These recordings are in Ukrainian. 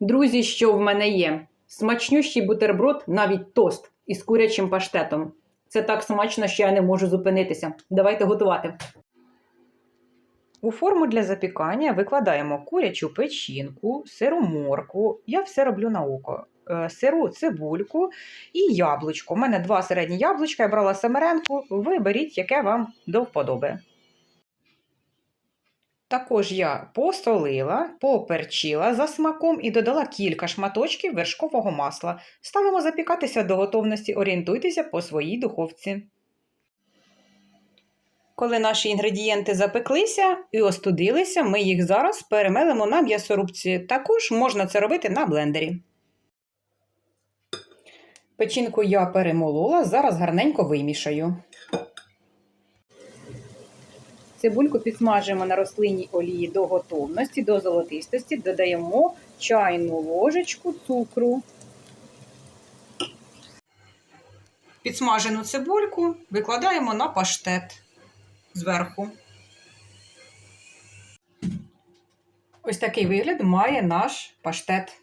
Друзі, що в мене є? Смачнющий бутерброд, навіть тост із курячим паштетом. Це так смачно, що я не можу зупинитися. Давайте готувати. У форму для запікання викладаємо курячу печінку, сиру морку. Я все роблю на око. Е, Сиру цибульку і яблучко. У мене два середні яблучка, я брала семеренку. Ви беріть, яке вам до вподоби. Також я посолила, поперчила за смаком і додала кілька шматочків вершкового масла. Ставимо запікатися до готовності, орієнтуйтеся по своїй духовці. Коли наші інгредієнти запеклися і остудилися, ми їх зараз перемелимо на м'ясорубці. Також можна це робити на блендері. Печінку я перемолола, зараз гарненько вимішаю. Цибульку підсмажуємо на рослинній олії до готовності, до золотистості, додаємо чайну ложечку цукру. Підсмажену цибульку викладаємо на паштет зверху. Ось такий вигляд має наш паштет.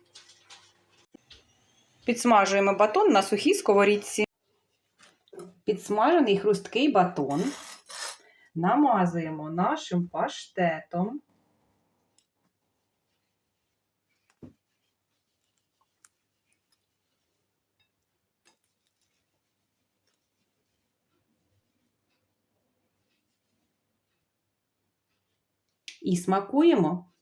Підсмажуємо батон на сухій сковорідці. Підсмажений хрусткий батон намазуємо нашим паштетом. І смакуємо